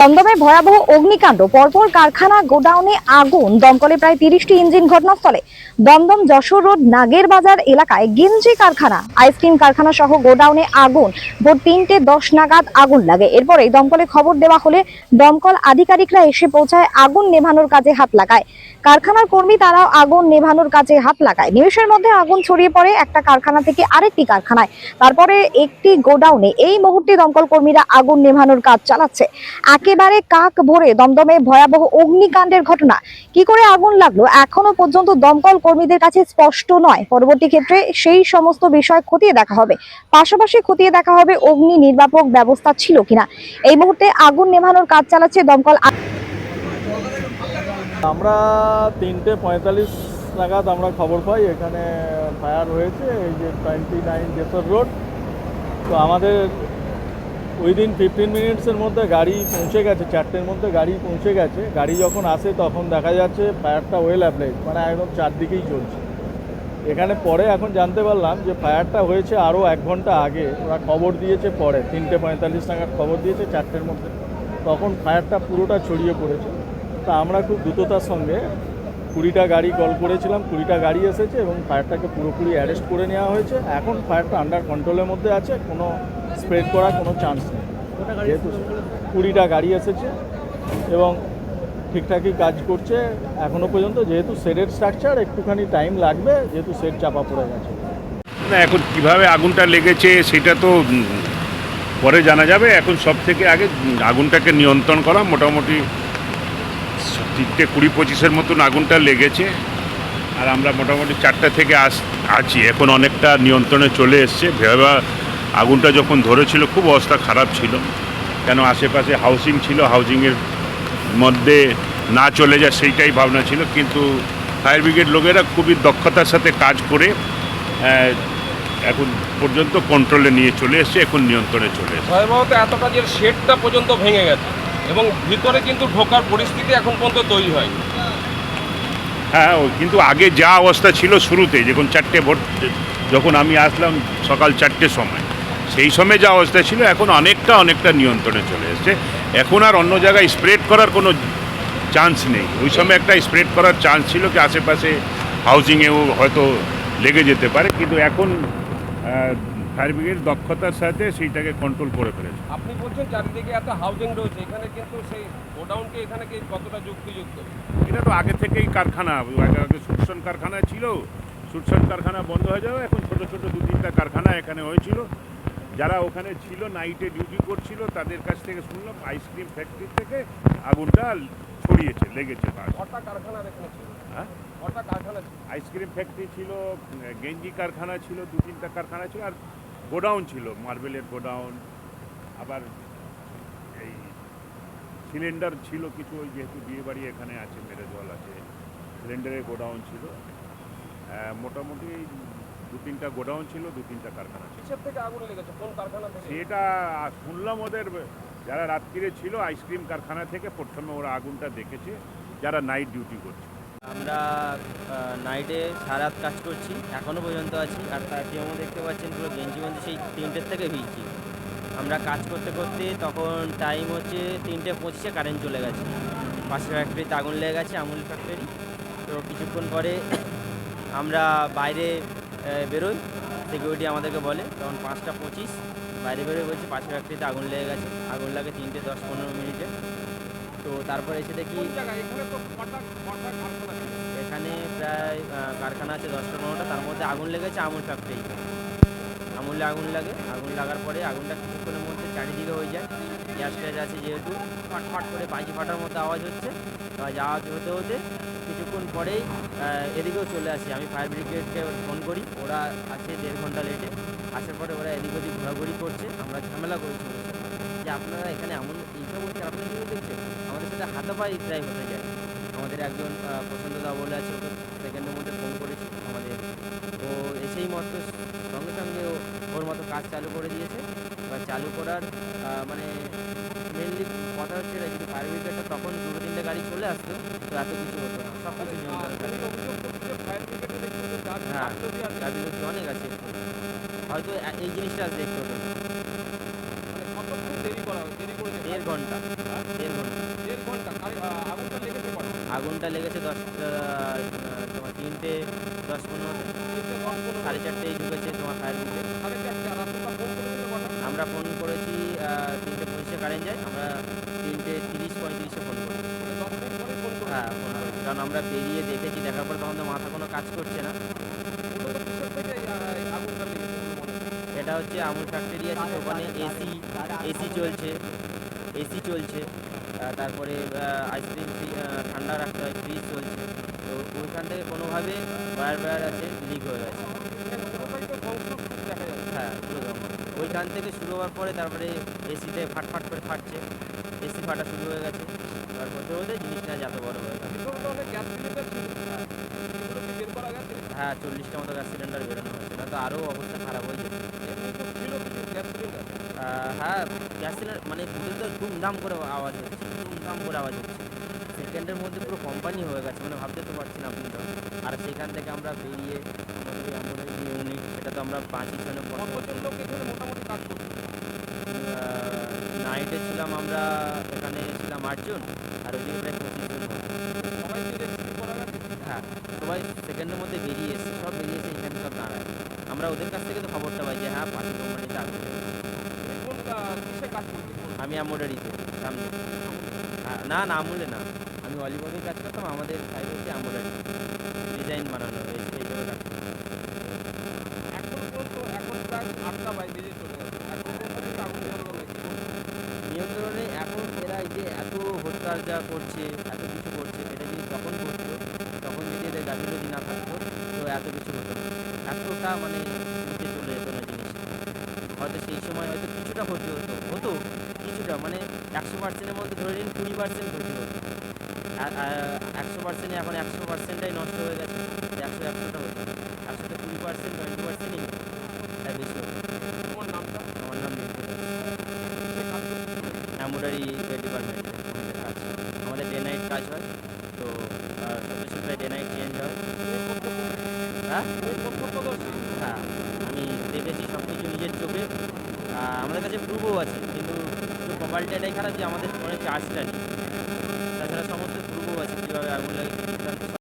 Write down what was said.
দমদমে ভয়াবহ অগ্নিকাণ্ড। পরপর কারখানা গোডাউনে আগুন। দমকলে প্রায় তিরিশটি ইঞ্জিন ঘটনাস্থলে। দমদম যশোর রোড, নাগের বাজার এলাকায় গেঞ্জি কারখানা, আইসক্রিম কারখানা সহ গোডাউনে আগুন। ভোর তিনটে দশ নাগাদ আগুন লাগে। এরপরে দমকলে খবর দেওয়া হলে দমকল আধিকারিকরা এসে পৌঁছায় আগুন নেভানোর কাজে হাত লাগায়। কারখানার কর্মী তারাও আগুন নেভানোর কাজে হাত লাগায়। নিমেষের মধ্যে আগুন ছড়িয়ে পড়ে একটা কারখানা থেকে আরেকটি কারখানায়। তারপরে একটি গোডাউনে এই মুহূর্তে দমকল কর্মীরা আগুন নেভানোর কাজ চালাচ্ছে। একেবারে কাক ভরে দমদমে ভয়াবহ অগ্নিকাণ্ডের ঘটনা। কি করে আগুন লাগল? এখনও পর্যন্ত দমকল কর্মীদের কাছে স্পষ্ট নয়। পরবর্তী ক্ষেত্রে সেই সমস্ত বিষয় খতিয়ে দেখা হবে। পাশাপাশি খতিয়ে দেখা হবে অগ্নি নির্বাপক ব্যবস্থা ছিল কিনা। এই মুহূর্তে আগুন নেভানোর কাজ চালাচ্ছে দমকল আমরা তিনটে পঁয়তাল্লিশ নাগাদ আমরা খবর পাই। এখানে ফায়ার হয়েছে, এই যে টোয়েন্টি নাইন রোড তো আমাদের উইদিন ফিফটিন মিনিটসের মধ্যে গাড়ি পৌঁছে গেছে, চারটের মধ্যে গাড়ি পৌঁছে গেছে। গাড়ি যখন আসে তখন দেখা যাচ্ছে ফায়ারটা ওয়েল অ্যাপ্লাইড মানে একদম চারদিকেই চলছে। এখানে পরে এখন জানতে পারলাম যে ফায়ারটা হয়েছে আরও এক ঘণ্টা আগে। ওরা খবর দিয়েছে পরে, তিনটে পঁয়তাল্লিশ নাগাদ খবর দিয়েছে চারটের মধ্যে। তখন ফায়ারটা পুরোটা ছড়িয়ে পড়েছে। তা আমরা খুব দ্রুততার সঙ্গে কুড়িটা গাড়ি কল করেছিলাম কুড়িটা গাড়ি এসেছে এবং ফায়ারটাকে পুরোপুরি অ্যারেস্ট করে নেওয়া হয়েছে। এখন ফায়ারটা আন্ডার কন্ট্রোলের মধ্যে আছে কোনো স্প্রেড করার কোনো চান্স নেই। যেহেতু কুড়িটা গাড়ি এসেছে এবং ঠিকঠাকই কাজ করছে এখনও পর্যন্ত। যেহেতু শেডের স্ট্রাকচার একটুখানি টাইম লাগবে যেহেতু শেড চাপা পড়ে গেছে। না এখন কীভাবে আগুনটা লেগেছে সেটা তো পরে জানা যাবে। এখন সব থেকে আগে আগুনটাকে নিয়ন্ত্রণ করা মোটামুটি তিনটে কুড়ি পঁচিশের মতন আগুনটা লেগেছে। আর আমরা মোটামুটি চারটা থেকে আস, আছি। এখন অনেকটা নিয়ন্ত্রণে চলে এসছে। ভেবা আগুনটা যখন ধরেছিল, খুব অবস্থা খারাপ ছিল। কেন আশেপাশে হাউসিং ছিল হাউজিংয়ের মধ্যে না চলে যায় সেইটাই ভাবনা ছিল। কিন্তু ফায়ার ব্রিগেড লোকেরা খুবই দক্ষতার সাথে কাজ করে এখন পর্যন্ত কন্ট্রোলে নিয়ে চলে এসছে, এখন নিয়ন্ত্রণে চলে এসছে। ভয়াবহত এত কাজের শেডটা পর্যন্ত ভেঙে গেছে। এবং ভিতরে কিন্তু ঢোকার পরিস্থিতি এখন পর্যন্ত তৈরি হ্যাঁ ওই কিন্তু আগে যা অবস্থা ছিল শুরুতে, যখন চারটে ভোট, যখন আমি আসলাম সকাল চারটের সময়, সেই সময় যা অবস্থা ছিল, এখন অনেকটা অনেকটা নিয়ন্ত্রণে চলে এসছে। এখন আর অন্য জায়গায় স্প্রেড করার কোনো চান্স নেই। ওই সময় একটা স্প্রেড করার চান্স ছিল কি আশেপাশে হাউজিংয়েও হয়তো লেগে যেতে পারে, কিন্তু এখন ফায়ার ব্রিগেড দক্ষতার সাথে সেইটাকে কন্ট্রোল করে ফেলেছে। আপনি বলছেন চারিদিকে এত হাউজিং রয়েছে এখানে কিন্তু সেই গোডাউনকে এখানে কি কতটা যুক্তিযুক্ত? এটা তো আগে থেকেই কারখানা আগে আগে সুটসন কারখানা ছিল সুটসন কারখানা বন্ধ হয়ে যাবে এখন ছোট ছোট দু তিনটা কারখানা এখানে হয়েছিল। যারা ওখানে ছিল নাইটে ডিউটি করছিল তাদের কাছ থেকে শুনলাম আইসক্রিম ফ্যাক্টরি থেকে আগুনটা ছড়িয়েছে লেগেছে হ্যাঁ? আইসক্রিম ফ্যাক্টরি ছিল? গেঞ্জি কারখানা ছিল দু তিনটা কারখানা ছিল আর গোডাউন ছিল মার্বেলের গোডাউন আবার এই সিলিন্ডার ছিল কিছু ওই যেহেতু বিয়ে বাড়ি এখানে আছে মেরে জল আছে সিলিন্ডারের গোডাউন ছিল। মোটামুটি দু তিনটা গোডাউন ছিল দু তিনটা কারখানা ছিল। সেটা শুনলাম ওদের যারা রাত্রিরে ছিল আইসক্রিম কারখানা থেকে প্রথমে ওরা আগুনটা দেখেছে যারা নাইট ডিউটি করছে। আমরা নাইটে সারাত কাজ করছি এখনও পর্যন্ত আছি, আর তার যেমন দেখতে পাচ্ছেন পুরো গেঞ্জি গঞ্জি সেই তিনটের থেকে ভিজছি। আমরা কাজ করতে করতে তখন টাইম হচ্ছে তিনটে পঁচিশে কারেন্ট চলে গেছে। পাশের ফ্যাক্টরিতে আগুন লেগে গেছে, আমুল ফ্যাক্টরি তো কিছুক্ষণ পরে আমরা বাইরে বেরোই সিকিউরিটি আমাদেরকে বলে, তখন পাঁচটা পঁচিশ, বাইরে বেরোয় বলছে, পাশের ফ্যাক্টরিতে আগুন লেগে গেছে। আগুন লাগে তিনটে দশ পনেরো মিনিটে তো তারপরে এসে দেখি এখানে প্রায় কারখানা আছে দশটা পনেরোটা। তার মধ্যে আগুন লেগেছে আমুল ফ্যাক্টরি। আমুলে আগুন লাগে। আগুন লাগার পরে আগুনটা কিছুক্ষণের মধ্যে চারিদিকে হয়ে যায়। গ্যাস ট্যাস আছে যেহেতু। ফাট ফাট করে বাজি ফাটার মধ্যে আওয়াজ হচ্ছে। আওয়াজ আওয়াজ হতে হতে কিছুক্ষণ পরেই এদিকেও চলে আসি। আমি ফায়ার ব্রিগেডকে ফোন করি। ওরা আছে দেড় ঘণ্টা লেটে। আসার পরে ওরা এদিক ওদিক ঘোরাঘুরি করছে। আমরা ঝামেলা করেছি। যে আপনারা এখানে এমন এইসব হচ্ছে আপনারা কী দেখছেন হাতাপাই প্রায় হতে যায় আমাদের একজন আহ, প্রশান্তদা বলে আছে ওকে সেকেন্ডের মধ্যে ফোন করেছি আমাদের। ও এসেই মাত্র সঙ্গে সঙ্গে ওর মতো কাজ চালু করে দিয়েছে। বা চালু করার মানে মেনলি কথা হচ্ছে এটা যদি ফায়ার ব্রিগেডটা তখন দুটো তিনটে গাড়ি চলে আসতো তো এত কিছু হতো না। সব কিছু হ্যাঁ অনেক আছে। হয়তো এই জিনিসটা আজ দেখতে হতো না মানে দেড় ঘণ্টা দেড় আগুনটা লেগেছে আহ, তোমার তিনটে দশ পনেরো সাড়ে চারটেই ঢুকেছে তোমার ফায়ার ব্রিগেড আমরা ফোন করেছি তিনটে পঁচিশে কারেন্ট যায় আমরা তিনটে তিরিশ পঁয়ত্রিশে ফোন করি হ্যাঁ ফোন করেছি। কারণ আমরা বেরিয়ে দেখেছি দেখার পর তখন তো মাথা কোনো কাজ করছে না। এটা হচ্ছে আমুল ফ্যাক্টরি আছে ওখানে এসি এসি চলছে এসি চলছে। তারপরে আইসক্রিম ঠান্ডা রাখতে হয় ফ্রিজ চলছে। তো ওইখান থেকে কোনোভাবে ওয়্যার ওয়্যার আছে লিক হয়ে গেছে। হ্যাঁ ওইখান থেকে শুরু হওয়ার পরে তারপরে এসিতে ফাটফাট করে ফাটছে। এসি ফাটা শুরু হয়ে গেছে। হতে হতে জিনিসটা যত বড় হয়ে গেছে হ্যাঁ চল্লিশটা মতো গ্যাস সিলিন্ডার বেরোনো হচ্ছে, না তো আরও অবস্থা খারাপ হয়ে হ্যাঁ গ্যাস সিলিন্ডার মানে তো ধুমধাম করে আওয়াজ হচ্ছে ধুমধাম করে আওয়াজ হচ্ছে। সেকেন্ডের মধ্যে পুরো কোম্পানি হয়ে গেছে মানে ভাবতে তো পারছি না আপনি তো। আর সেখান থেকে আমরা বেরিয়ে আমাদের ওই আমাদের যে ইউনিট সেটা তো আমরা পাঁচই জনে নাইটে ছিলাম আমরা এখানে ছিলাম আটজন আর ওইদিকে প্রায় পঁচিশ জন। হ্যাঁ সবাই সেকেন্ডের মধ্যে বেরিয়ে এসছে সব বেরিয়ে এসে এখানে সব দাঁড়ায়। আমরা ওদের কাছ থেকে তো খবরটা পাই যে হ্যাঁ পাশের কোম্পানিতে আগুন। আমি আমোডারিতে সামনে না। না আমুলে না। আমি অলিভারের কাজ করতাম আমাদের সাইড হচ্ছে আমোডারি ডিজাইন বানানো হয়েছে এই করতাম। নিয়ন্ত্রণে এখন এরা যে এত হত্যা যা করছে এত কিছু করছে এটা যদি তখন করতো তখন যদি এদের গাফিলতি না থাকতো তো এত কিছু হতো না। এতটা মানে চলে যেত না জিনিসটা। হয়তো সেই সময় হয়তো কিছুটা ক্ষতি হতো। কিছুটা মানে একশো পার্সেন্টের মধ্যে ধরে নিন কুড়ি পার্সেন্ট ক্ষতি হতো একশো পার্সেন্টে এখন একশো পার্সেন্টটাই নষ্ট হয়ে গেছে একশো একশোটা হতো একশোতে কুড়ি পার্সেন্ট টোয়েন্টি পার্সেন্টই তাই বেশি হতো আমার নাম এমব্রয়ডারি ডিপার্টমেন্টে কাজ আমাদের ডে নাইট কাজ হয়। তো সপ্তাহে ডে নাইট চেঞ্জ হয়। হ্যাঁ? হ্যাঁ আমি দেখেছি সব কিছু নিজের চোখে। আমাদের কাছে প্রুফও আছে কিন্তু কপালটা এটাই খারাপ যে আমাদের ফোনে চার্জটা নেই তাছাড়া সমস্ত প্রুফও আছে কীভাবে আগুন লাগে